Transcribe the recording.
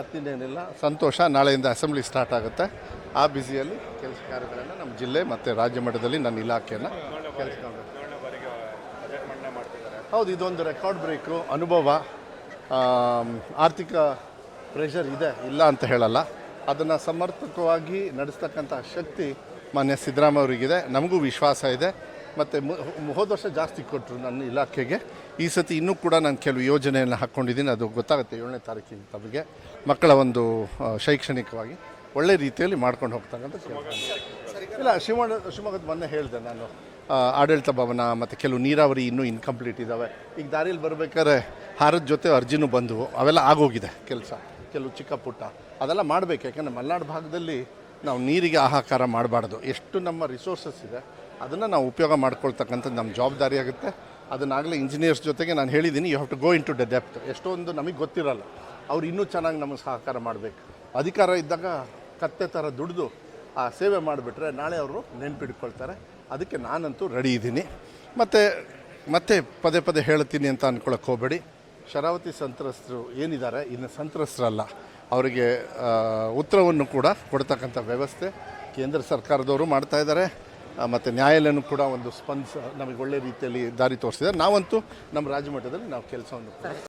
ಮತ್ತಿನ್ನೇನಿಲ್ಲ. ಸಂತೋಷ, ನಾಳೆಯಿಂದ assembly start ಆಗುತ್ತೆ. ಆ ಬ್ಯುಸಿಯಲ್ಲಿ ಕೆಲಸ ಕಾರ್ಯಗಳನ್ನು ನಮ್ಮ ಜಿಲ್ಲೆ ಮತ್ತು ರಾಜ್ಯ ಮಟ್ಟದಲ್ಲಿ ನನ್ನ ಇಲಾಖೆಯನ್ನು ಕೆಲಸ ಹೌದು, ಇದೊಂದು ರೆಕಾರ್ಡ್ ಬ್ರೇಕು ಅನುಭವ. ಆರ್ಥಿಕ ಪ್ರೆಷರ್ ಇದೆ, ಇಲ್ಲ ಅಂತ ಹೇಳಲ್ಲ. ಅದನ್ನು ಸಮರ್ಪಕವಾಗಿ ನಡೆಸ್ತಕ್ಕಂಥ ಶಕ್ತಿ ಮಾನ್ಯ ಸಿದ್ದರಾಮಯ್ಯ ಅವರಿಗಿದೆ. ನಮಗೂ ವಿಶ್ವಾಸ ಇದೆ. ಮತ್ತು ಹೋದ ವರ್ಷ ಜಾಸ್ತಿ ಕೊಟ್ಟರು ನನ್ನ ಇಲಾಖೆಗೆ. ಈ ಸತಿ ಇನ್ನೂ ಕೂಡ ನಾನು ಕೆಲವು ಯೋಜನೆಯನ್ನು ಹಾಕ್ಕೊಂಡಿದ್ದೀನಿ ಅದು ಗೊತ್ತಾಗುತ್ತೆ ಏಳನೇ ತಾರೀಕಿನ ತಮಗೆ. ಮಕ್ಕಳ ಒಂದು ಶೈಕ್ಷಣಿಕವಾಗಿ ಒಳ್ಳೆ ರೀತಿಯಲ್ಲಿ ಮಾಡ್ಕೊಂಡು ಹೋಗ್ತಕ್ಕಂಥ ಇಲ್ಲ ಶಿವಮೊಗ್ಗ ಶಿವಮೊಗ್ಗದ ಮೊನ್ನೆ ಹೇಳಿದೆ ನಾನು. ಆಡಳಿತ ಭವನ ಮತ್ತು ಕೆಲವು ನೀರಾವರಿ ಇನ್ನೂ ಇನ್ಕಂಪ್ಲೀಟ್ ಇದ್ದಾವೆ ಈಗ ದಾರಿಯಲ್ಲಿ ಬರಬೇಕಾದ್ರೆ ಹಾರದ ಜೊತೆ ಅರ್ಜಿನೂ ಬಂದವು. ಅವೆಲ್ಲ ಆಗೋಗಿದೆ ಕೆಲಸ. ಕೆಲವು ಚಿಕ್ಕ ಪುಟ್ಟ. ಅದೆಲ್ಲ ಮಾಡಬೇಕು. ಯಾಕಂದರೆ ಮಲೆನಾಡು ಭಾಗದಲ್ಲಿ ನಾವು ನೀರಿಗೆ ಆಹಾಕಾರ ಮಾಡಬಾರ್ದು. ಎಷ್ಟು ನಮ್ಮ ರಿಸೋರ್ಸಸ್ ಇದೆ ಅದನ್ನು ನಾವು ಉಪಯೋಗ ಮಾಡ್ಕೊಳ್ತಕ್ಕಂಥದ್ದು ನಮ್ಮ ಜವಾಬ್ದಾರಿ ಆಗುತ್ತೆ. ಅದನ್ನಾಗಲೇ ಇಂಜಿನಿಯರ್ಸ್ ಜೊತೆಗೆ ನಾನು ಹೇಳಿದ್ದೀನಿ you have to go into depth ಎಷ್ಟೊಂದು ನಮಗೆ ಗೊತ್ತಿರಲ್ಲ. ಅವ್ರು ಇನ್ನೂ ಚೆನ್ನಾಗಿ ನಮಗೆ ಸಹಕಾರ ಮಾಡಬೇಕು. ಅಧಿಕಾರ ಇದ್ದಾಗ ಕತ್ತೆ ಥರ ದುಡಿದು ಆ ಸೇವೆ ಮಾಡಿಬಿಟ್ರೆ ನಾಳೆ ಅವರು ನೆನ್ಪಿಟ್ಕೊಳ್ತಾರೆ. ಅದಕ್ಕೆ ನಾನಂತೂ ರೆಡಿ ಇದ್ದೀನಿ ಮತ್ತು, ಮತ್ತೆ ಪದೇ ಪದೇ ಹೇಳ್ತೀನಿ ಅಂತ ಅಂದ್ಕೊಳಕ್ಕೆ ಹೋಗಬೇಡಿ. ಶರಾವತಿ ಸಂತ್ರಸ್ತರು ಏನಿದ್ದಾರೆ, ಇನ್ನು ಸಂತ್ರಸ್ತರಲ್ಲ. ಅವರಿಗೆ ಉತ್ತರವನ್ನು ಕೂಡ ಕೊಡ್ತಕ್ಕಂಥ ವ್ಯವಸ್ಥೆ ಕೇಂದ್ರ ಸರ್ಕಾರದವರು ಮಾಡ್ತಾ ಇದ್ದಾರೆ. ಮತ್ತು ನ್ಯಾಯಾಲಯನೂ ಕೂಡ ಒಂದು ಸ್ಪಂದಿಸ ನಮಗೆ ಒಳ್ಳೆ ರೀತಿಯಲ್ಲಿ ದಾರಿ ತೋರಿಸಿದ್ದಾರೆ. ನಾವಂತೂ ನಮ್ಮ ರಾಜ್ಯಮಟ್ಟದಲ್ಲಿ ನಾವು ಕೆಲಸವನ್ನು